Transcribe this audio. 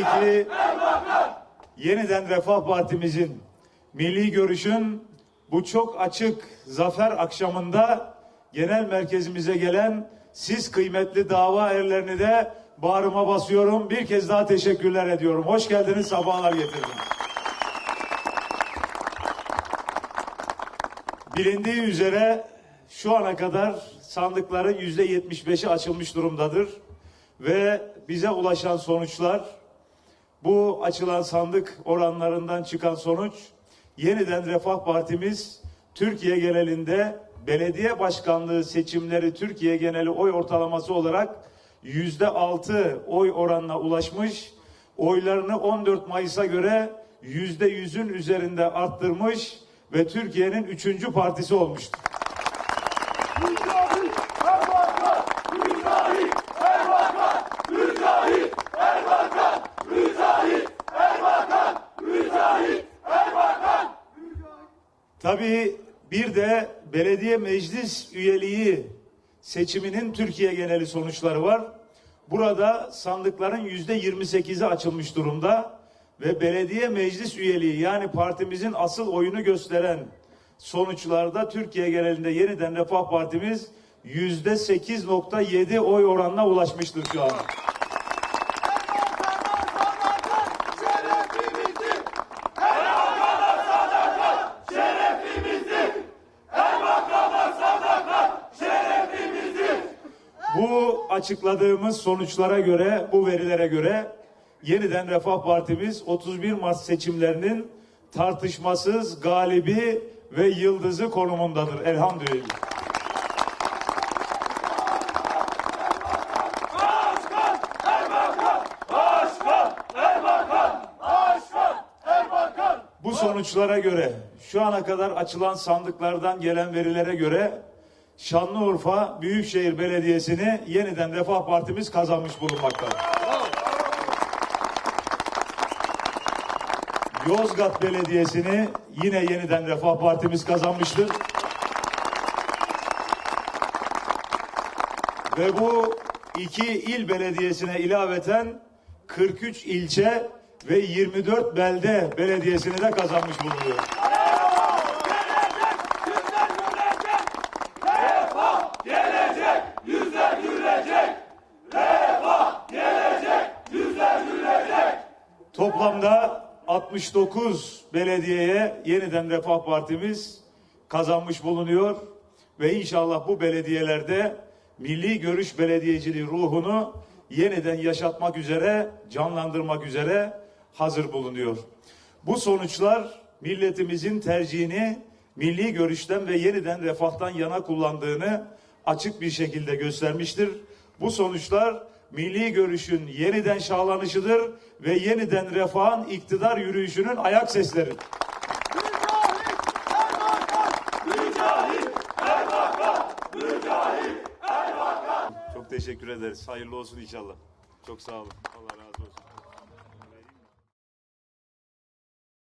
tabii ki yeniden Refah Partimizin milli görüşün bu çok açık zafer akşamında genel merkezimize gelen siz kıymetli dava erlerini de bağrıma basıyorum. Bir kez daha teşekkürler ediyorum. Hoş geldiniz, sabahlar getirdiniz. Bilindiği üzere şu ana kadar sandıkların yüzde 75'i açılmış durumdadır. Ve bize ulaşan sonuçlar bu açılan sandık oranlarından çıkan sonuç yeniden Refah Partimiz Türkiye genelinde belediye başkanlığı seçimleri Türkiye geneli oy ortalaması olarak yüzde altı oy oranına ulaşmış. Oylarını 14 Mayıs'a göre yüzde yüzün üzerinde arttırmış ve Türkiye'nin üçüncü partisi olmuştur. Tabii bir de belediye meclis üyeliği seçiminin Türkiye geneli sonuçları var. Burada sandıkların yüzde 28'i açılmış durumda ve belediye meclis üyeliği yani partimizin asıl oyunu gösteren sonuçlarda Türkiye genelinde yeniden Refah Partimiz yüzde 8.7 oy oranına ulaşmıştır şu an. Açıkladığımız sonuçlara göre, bu verilere göre yeniden Refah Partimiz 31 Mart seçimlerinin tartışmasız galibi ve yıldızı konumundadır. Elhamdülillah. Sonuçlara göre, şu ana kadar açılan sandıklardan gelen verilere göre Şanlıurfa Büyükşehir Belediyesi'ni yeniden Refah Partimiz kazanmış bulunmaktadır. Yozgat Belediyesi'ni yine yeniden Refah Partimiz kazanmıştır. Ve bu iki il belediyesine ilaveten 43 ilçe ve 24 belde belediyesini de kazanmış bulunuyor. Toplamda 69 belediyeye yeniden Refah Partimiz kazanmış bulunuyor ve inşallah bu belediyelerde milli görüş belediyeciliği ruhunu yeniden yaşatmak üzere, canlandırmak üzere hazır bulunuyor. Bu sonuçlar milletimizin tercihini milli görüşten ve yeniden refahtan yana kullandığını açık bir şekilde göstermiştir. Bu sonuçlar milli görüşün yeniden şahlanışıdır ve yeniden refahın iktidar yürüyüşünün ayak sesleridir. Çok teşekkür ederiz. Hayırlı olsun inşallah. Çok sağ olun. Allah razı olsun.